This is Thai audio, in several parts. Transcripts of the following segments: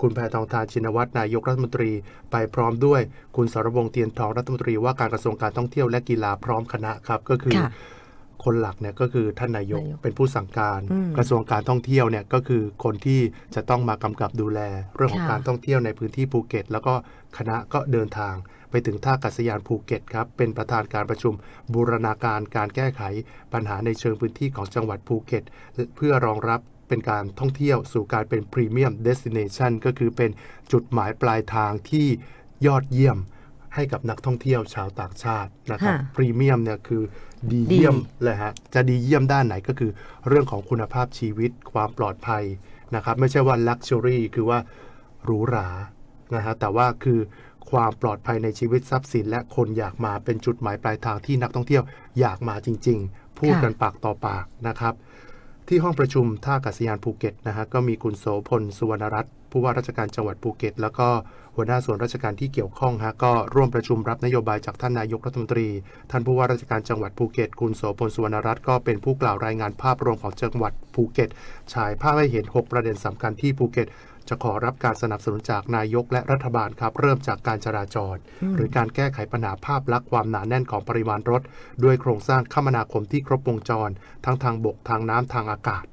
คุณแพทองทานชินวัตรนายกรัฐมนตรี ไปพร้อมด้วยคุณสรวงศ์เตียนทองรัฐมนตรีว่าการกระทรวงการท่องเที่ยวและกีฬาพร้อมคณะครับก็คือค่ะคนหลักเนี่ยก็คือท่านนายกนายกเป็นผู้สั่งการอืมกระทรวงการท่องเที่ยวเนี่ยก็คือคนที่จะต้องมากำกับดูแล เรื่องของค่ะการท่องเที่ยวในพื้นที่ภูเก็ต แล้วก็คณะก็เดินทาง ไปถึงท่าอากาศยานภูเก็ตครับเป็นประธานการประชุมบูรณาการการแก้ไขปัญหาในเชิงพื้นที่ของจังหวัดภูเก็ต เพื่อรองรับ เป็นการท่องเที่ยวสู่การเป็นพรีเมียมเดสติเนชันก็คือเป็นจุดหมายปลายทางที่ยอดเยี่ยมให้กับนักท่องเที่ยวชาวต่างชาตินะครับค่ะพรีเมียมเนี่ยคือดีดีเยี่ยมเลยฮะจะดีเยี่ยมด้านไหนก็คือเรื่องของคุณภาพชีวิตความปลอดภัยนะครับ ไม่ใช่ว่าลักชัวรี่คือว่าหรูหรานะฮะแต่ว่าคือความปลอดภัยในชีวิตทรัพย์สิน และคนอยากมาเป็นจุดหมายปลายทางที่นักท่องเที่ยวอยากมาจริง ๆ พูดกันปากต่อปากนะครับ ที่ห้องประชุมท่าอากาศยานภูเก็ตนะฮะก็มีคุณโสพลสุวรรณรัตน์ ผู้ว่าราชการจังหวัดภูเก็ต แล้วก็หัวหน้าส่วนราชการที่เกี่ยวข้องฮะก็ร่วมประชุมรับนโยบายจากท่านนายกรัฐมนตรี ท่านผู้ว่าราชการจังหวัดภูเก็ต คุณโสพลสุวรรณรัตน์ก็เป็นผู้กล่าวรายงานภาพรวมของจังหวัดภูเก็ต ฉายภาพให้เห็น 6 ประเด็นสำคัญที่ภูเก็ตจะขอรับการสนับสนุนจากนายกและรัฐบาลครับ เริ่มจากการจราจร หรือการแก้ไขปัญหาภาพลักษณ์ความหนาแน่นของปริมาณรถ ด้วยโครงสร้างคมนาคมที่ครบวงจร ทั้งทางบกทางน้ำทางอากาศ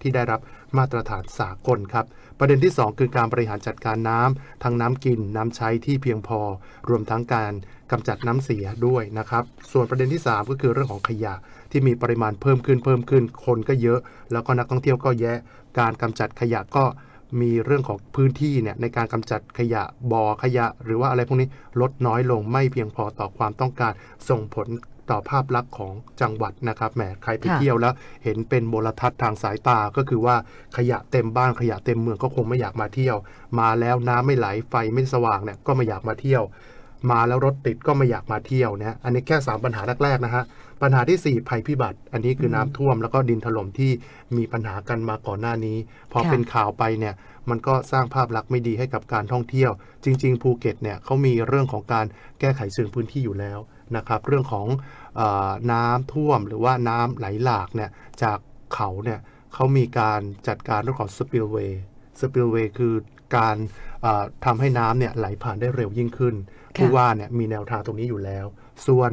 ที่ได้รับ มาตรฐานสากลครับ ประเด็นที่ 2 คือการบริหารจัดการน้ำทั้งน้ำกินน้ำใช้ที่เพียงพอ รวมทั้งการกำจัดน้ำเสียด้วยนะครับ ส่วนประเด็นที่ 3 ก็คือเรื่องของขยะที่มีปริมาณเพิ่มขึ้นเพิ่มขึ้น คนก็เยอะ แล้วก็นักท่องเที่ยวก็แยะ การกำจัดขยะก็ มีเรื่องของพื้นที่เนี่ยในการกำจัดขยะบ่อขยะ หรือว่าอะไรพวกนี้ลดน้อยลงไม่เพียงพอต่อความต้องการส่งผลต่อภาพลักษณ์ของจังหวัดนะครับแหมใครไปเที่ยวแล้ว เห็นเป็นมลทัศน์ทางสายตาก็คือว่าขยะเต็มบ้านขยะเต็มเมืองก็คงไม่อยากมาเที่ยว มาแล้วน้ำไม่ไหลไฟไม่สว่างเนี่ยก็ไม่อยากมาเที่ยว มาแล้วรถติดก็ไม่อยากมาเที่ยวนะอันนี้แค่ 3 ปัญหาแรกๆนะฮะปัญหาที่ 4 ภัยพิบัติ อันนี้คือน้ำท่วมแล้วก็ดินถล่มที่มีปัญหากันมาก่อนหน้านี้ พอค่ะเป็นข่าวไปเนี่ยมันก็สร้างภาพลักษณ์ไม่ดีให้กับการท่องเที่ยว จริง ๆ ภูเก็ตเนี่ยเขามีเรื่องของการแก้ไขเชิงพื้นที่อยู่แล้วนะครับเรื่องของเออน้ำท่วมหรือว่าน้ำไหลหลากเนี่ยจากเขาเนี่ยเขามีการจัดการเรื่องของ spillway spillway คือ การเอ่อทำให้น้ำเนี่ยไหลผ่านได้เร็วยิ่งขึ้นค่ะผู้ว่าเนี่ยมีแนวทางตรงนี้อยู่แล้ว ส่วน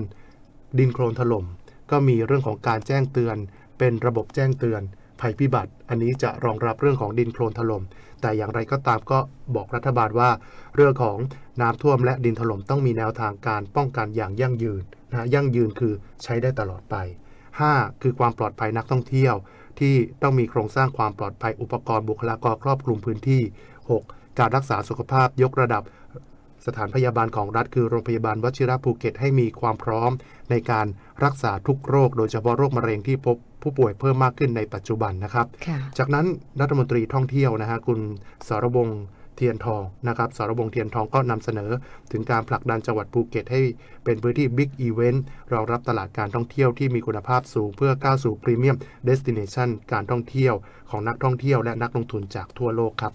ดินโคลนถล่ม ก็มีเรื่องของการแจ้งเตือน เป็นระบบแจ้งเตือนภัยพิบัติ อันนี้จะรองรับเรื่องของดินโคลนถล่ม แต่อย่างไรก็ตามก็บอกรัฐบาลว่า เรื่องของน้ำท่วมและดินถล่มต้องมีแนวทางการป้องกันอย่างยั่งยืนนะยั่งยืนคือใช้ได้ตลอดไป 5. คือความปลอดภัยนักท่องเที่ยว ที่ต้องมีโครงสร้างความปลอดภัยอุปกรณ์บุคลากรครอบคลุมพื้นที่ 6. การรักษาสุขภาพยกระดับ สถานพยาบาลของรัฐคือโรงพยาบาลวชิระภูเก็ตให้มีความพร้อม ในการรักษาทุกโรค โดยเฉพาะโรคมะเร็งที่พบผู้ป่วยเพิ่มมากขึ้นในปัจจุบันนะครับ จากนั้นรัฐมนตรีท่องเที่ยวนะฮะคุณสรวงศ์ เทียนทองนะครับสรวงเทียนทองก็นำเสนอ ถึงการผลักดันจังหวัดภูเก็ตให้เป็นพื้นที่บิ๊กอีเวนต์รองรับตลาดการท่องเที่ยวที่มีคุณภาพสูงเพื่อก้าวสู่พรีเมียมเดสติเนชันการท่องเที่ยวของนักท่องเที่ยวและนักลงทุนจากทั่วโลกครับ